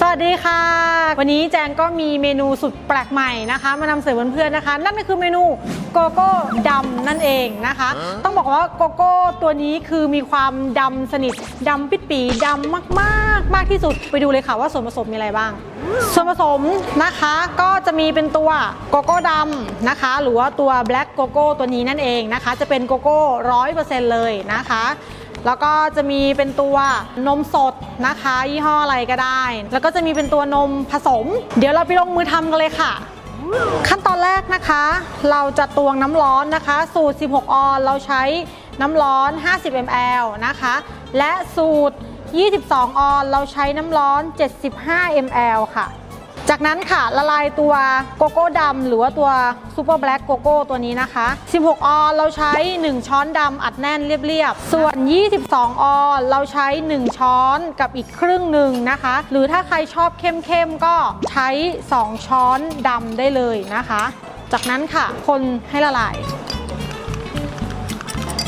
สวัสดีค่ะ วันนี้แจงก็มีเมนูสุดแปลกใหม่นะคะ มานำเสนอเพื่อนๆนะคะ นั่นก็คือเมนูโกโก้ดำนั่นเองนะคะ ต้องบอกว่าโกโก้ตัวนี้คือมีความดำสนิทดำปิดปีดำมากๆ มากที่สุดไปดูเลยค่ะว่าส่วนผสมมีอะไรบ้าง ส่วนผสมนะคะก็จะมีเป็นตัวโกโก้ดำนะคะ หรือว่าตัวแบล็กโกโก้ตัวนี้นั่นเองนะคะ จะเป็นโกโก้ร้อยเปอร์เซ็นต์เลยนะคะ แล้วก็จะมีเป็นตัวนมสดนะคะ ยี่ห้ออะไรก็ได้ แล้วก็จะมีเป็นตัวนมผสม เดี๋ยวเราไปลงมือทำกันเลยค่ะ ขั้นตอนแรกนะคะ เราจะตวงน้ำร้อนนะคะ สูตร 16 ออน เราใช้น้ำร้อน 50 ml นะคะ และสูตร 22 ออน เราใช้น้ำร้อน 75 ml ค่ะ จากนั้นค่ะละลายตัวโกโก้ดำหรือว่าตัวซูเปอร์แบล็กโกโก้ตัวนี้นะคะ 16 ออนเราใช้ 1 ช้อนดำอัดแน่นเรียบๆ ส่วน 22 ออนเราใช้ 1 ช้อนกับอีกครึ่งหนึ่งนะคะ หรือถ้าใครชอบเข้มๆ ก็ใช้ 2 ช้อนดำได้เลยนะคะ จากนั้นค่ะคนให้ละลาย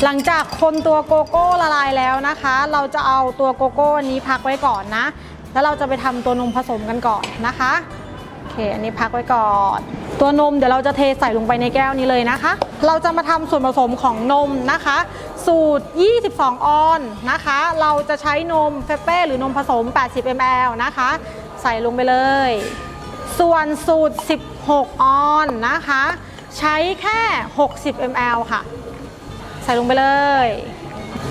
หลังจากคนตัวโกโก้ละลายแล้วนะคะ เราจะเอาตัวโกโก้อันนี้พักไว้ก่อนนะ แล้วเราจะไปทำตัวนมผสมกันก่อนนะคะ เค อันนี้พักไว้ก่อน ตัวนมเดี๋ยวเราจะเทใส่ลงไปในแก้วนี้เลยนะคะ เราจะมาทำส่วนผสมของนมนะคะ สูตร 22 ออนนะคะ เราจะใช้นมเฟเป้หรือนมผสม 80 ml นะคะ ใส่ลงไปเลย ส่วนสูตร 16 ออนนะคะ ใช้แค่ 60 ml ค่ะ ใส่ลงไปเลย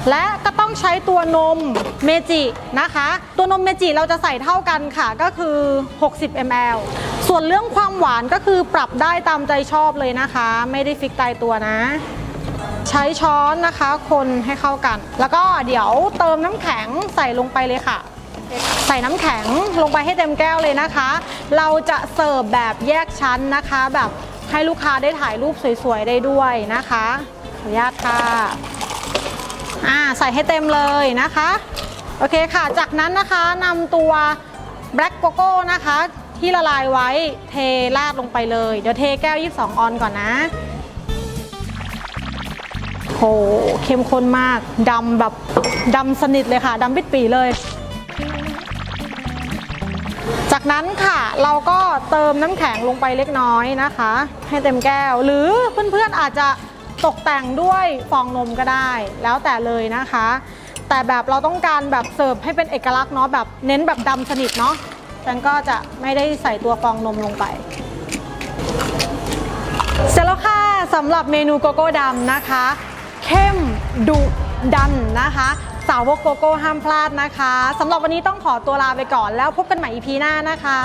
และก็ต้องใช้ตัวนมเมจินะคะ ตัวนมเมจิเราจะใส่เท่ากันค่ะก็คือ 60 ml ส่วนเรื่องความหวานก็คือปรับได้ตามใจชอบเลยนะคะ ไม่ได้ฟิกตายตัวนะ ใช้ช้อนนะคะคนให้เข้ากัน แล้วก็เดี๋ยวเติมน้ำแข็งใส่ลงไปเลยค่ะ ใส่น้ำแข็งลงไปให้เต็มแก้วเลยนะคะ เราจะเสิร์ฟแบบแยกชั้นนะคะ แบบให้ลูกค้าได้ถ่ายรูปสวยๆได้ด้วยนะคะขออนุญาตค่ะ อ่าใส่ให้เต็มเลยนะคะ โอเคค่ะ จากนั้นนะคะนำตัวแบล็กโกโก้นะคะที่ละลายไว้เทราดลงไปเลย เดี๋ยวเทแก้ว 22 ออนก่อนนะ โหเข้มข้นมากดำแบบดำสนิทเลยค่ะดำปิดปีเลย จากนั้นค่ะเราก็เติมน้ำแข็งลงไปเล็กน้อยนะคะ ให้เต็มแก้ว หรือเพื่อนๆอาจจะ ตกแต่งด้วยฟองนมก็ได้ แล้วแต่เลยนะคะ แต่แบบเราต้องการแบบเสิร์ฟให้เป็นเอกลักษณ์เนาะแบบเน้นแบบดำสนิทเนาะฉันก็จะไม่ได้ใส่ตัวฟองนมลงไป เสร็จแล้วค่ะสำหรับเมนูโกโก้ดำนะคะ เข้มดุดันนะคะสาวกโกโก้ห้ามพลาดนะคะสำหรับวันนี้ต้องขอตัวลาไปก่อนแล้วพบกันใหม่ EP หน้านะคะ